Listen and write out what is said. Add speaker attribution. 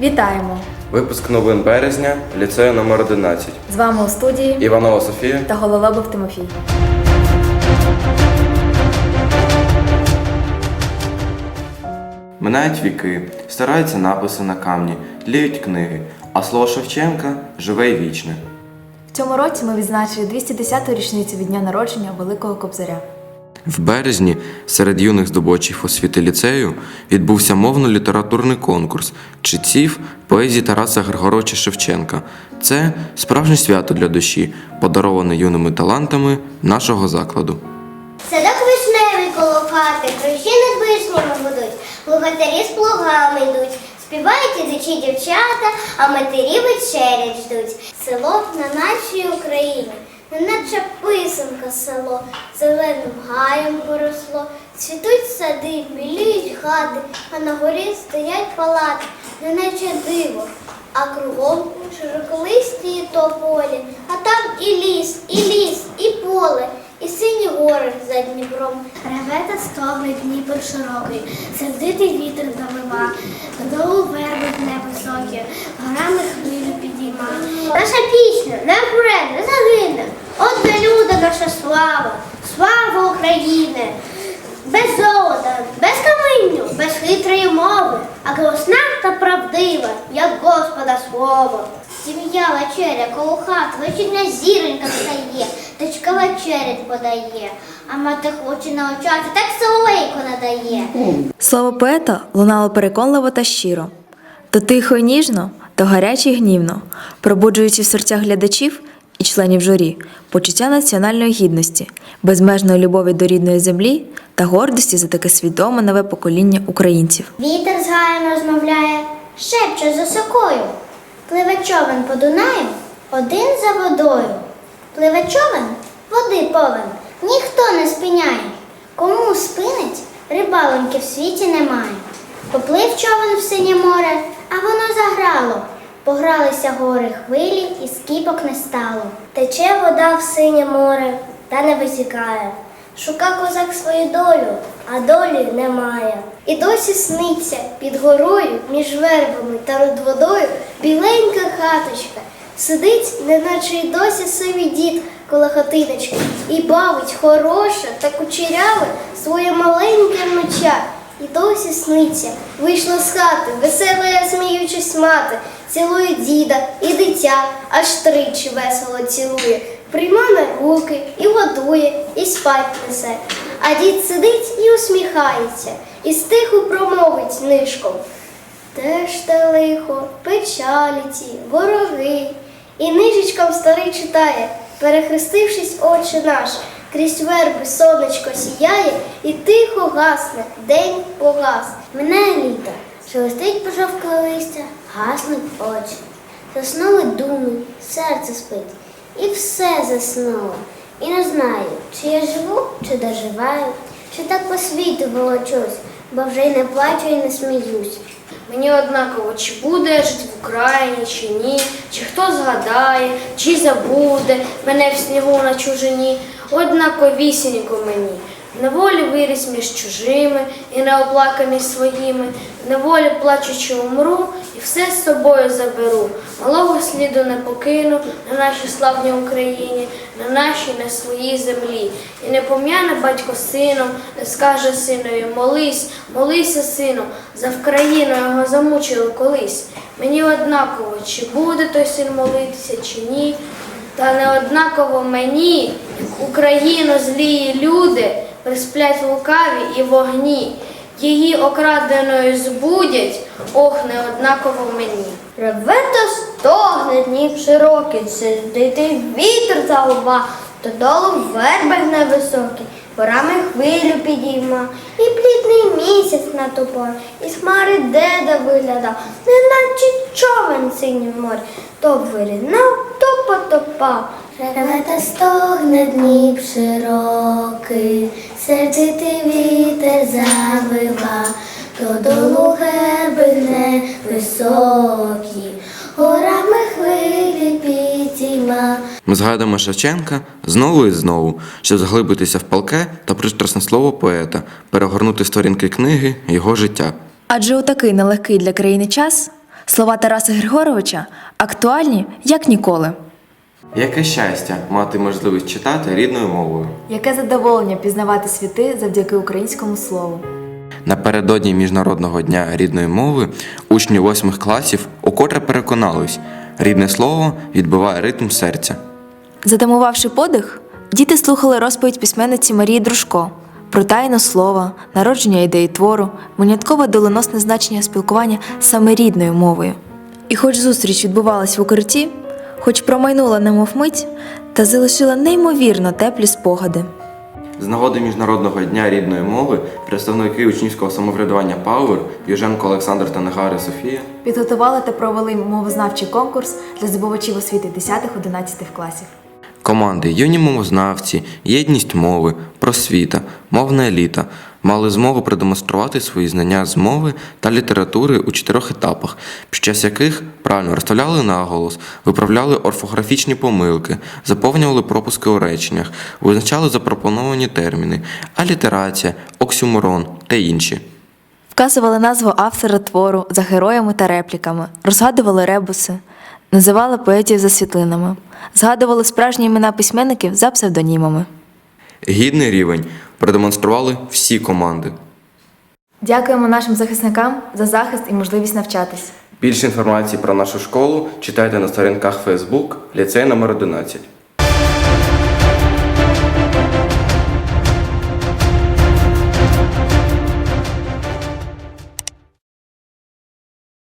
Speaker 1: Вітаємо!
Speaker 2: Випуск новин березня ліцею номер 11
Speaker 1: З вами у студії
Speaker 2: Іванова Софія.
Speaker 1: та Гололобов Тимофій.
Speaker 2: Минають віки, стараються написи на камні, тліють книги, а слово Шевченка живе й вічне.
Speaker 1: В цьому році ми відзначили 210-ту річницю від дня народження Великого Кобзаря.
Speaker 2: В березні серед юних здобувачів освіти ліцею відбувся мовно-літературний конкурс читців поезії Тараса Григоровича Шевченка. Це справжнє свято для душі, подароване юними талантами нашого закладу.
Speaker 3: Садок вишневий коло хати, кружі над вишнями будуть, плугатарі з плугами йдуть, співають ідучі дівчата, а матері вечерять ждуть. Село на нашій Україні, неначе писанка село, зеленим гаєм поросло, цвітуть сади, біліють хати, а на горі стоять палати, неначе диво. А кругом широколисті тополі, а там і ліс, і ліс, і поле, і сині гори за Дніпром. Реве та стогне Дніпр широкий, сердитий вітер завива, додолу верби невисокі, горами хвилю підійма. Наша пісня не вмре, наша слава, слава України! Без золота, без каменю, без хитрої мови, а голосна та правдива, як Господа слово. Сім'я вечеря коло хат, вечірня зіронька встає, дочка вечерять подає, а мати хоче навчати, так соловейко надає.
Speaker 1: Слово поета лунало переконливо та щиро, то тихо й ніжно, то гаряче й гнівно, пробуджуючи в серцях глядачів і членів журі почуття національної гідності, безмежної любові до рідної землі та гордості за таке свідоме нове покоління українців.
Speaker 3: Вітер з гаєм розмовляє, шепче за сокою. Пливе човен по Дунаю, один за водою. Пливе човен, води повен, ніхто не спиняє. Кому спинить, рибалоньки в світі немає. Поплив човен в синє море, а воно заграло. Погралися гори хвилі, і скіпок не стало. Тече вода в синє море, та не висікає. Шука козак свою долю, а долі немає. І досі сниться під горою, між вербами та над водою біленька хаточка. Сидить, неначе й досі сивий дід коло хатиночки, і бавить хороше та кучеряве своє маленьке внуча. І досі сниться, вийшла з хати, весела, сміючись мати, цілує діда і дитя, аж тричі весело цілує. Прийма на руки і годує, і спать несе. А дід сидить і усміхається, і стиху промовить нишком. Теж те лихо, печалі ті, вороги. І нижечком старий читає, перехрестившись, отче наш, крізь верби сонечко сіяє і тихо гасне, день погас. Минає літо, шелестить пожовкле листя, гаснуть очі. Заснули думи, серце спить, і все заснуло. І не знаю, чи я живу, чи доживаю, чи так по світу волочусь, бо вже й не плачу і не сміюсь.
Speaker 4: Мені однаково, чи буде жити в Україні, чи ні, чи хто згадає, чи забуде мене в снігу на чужині, однаковісінько мені. В неволі виріс між чужими і неоплаканий своїми, в неволі плачучи умру і все з собою заберу. Малого сліду не покину на нашій славній Україні, на нашій на своїй землі. І не пом'яне батько сином, не скаже синові, молись, молися, сину, за Вкраїну його замучили колись. Мені однаково, чи буде той син молитися, чи ні. Та не однаково мені, Україну злії люди, присплять лукаві і вогні. Її окраденою збудять, ох, не однаково мені.
Speaker 3: Реве та стогне днів широкий, сидити вітер за лба, додолу вербах невисокий, порами хвилю підійма, і плідний місяць на ту пору, і хмари деда виглядав, неначе човен синій в морі, то вирінав, то потопав. Реве та стогне днів широкий, сердитий вітер завива, додолу герби невисокі, горами хвилі підійма.
Speaker 2: Ми згадуємо Шевченка знову і знову, щоб заглибитися в палке та пристрасне слово поета, перегорнути сторінки книги його життя.
Speaker 1: Адже у такий нелегкий для країни час Слова Тараса Григоровича актуальні як ніколи.
Speaker 2: Яке щастя мати можливість читати рідною мовою.
Speaker 1: Яке задоволення пізнавати світи завдяки українському слову.
Speaker 2: Напередодні Міжнародного дня рідної мови учні восьмих класів укотре переконались, рідне слово відбиває ритм серця.
Speaker 1: Затамувавши подих, діти слухали розповідь письменниці Марії Дружко про тайну слова, народження ідеї твору, виняткове доленосне значення спілкування саме рідною мовою. І хоч зустріч відбувалась в укритті, хоч промайнула немов мить, та залишила неймовірно теплі спогади.
Speaker 2: З нагоди Міжнародного дня рідної мови представники учнівського самоврядування Пауер Юженко Олександр та Негари Софія
Speaker 1: Підготували та провели мовознавчий конкурс для здобувачів освіти 10-11 класів.
Speaker 2: Команди юні мовознавці, єдність мови, просвіта, мовна еліта мали змогу продемонструвати свої знання з мови та літератури у чотирьох етапах, під час яких правильно розставляли наголос, виправляли орфографічні помилки, заповнювали пропуски у реченнях, визначали запропоновані терміни, алітерація, оксюморон та інші.
Speaker 1: Вказували назву автора твору за героями та репліками, розгадували ребуси, називали поетів за світлинами, згадували справжні імена письменників за псевдонімами.
Speaker 2: Гідний рівень продемонстрували всі команди.
Speaker 1: Дякуємо нашим захисникам за захист і можливість навчатись.
Speaker 2: Більше інформації про нашу школу читайте на сторінках Facebook ліцей номер 11.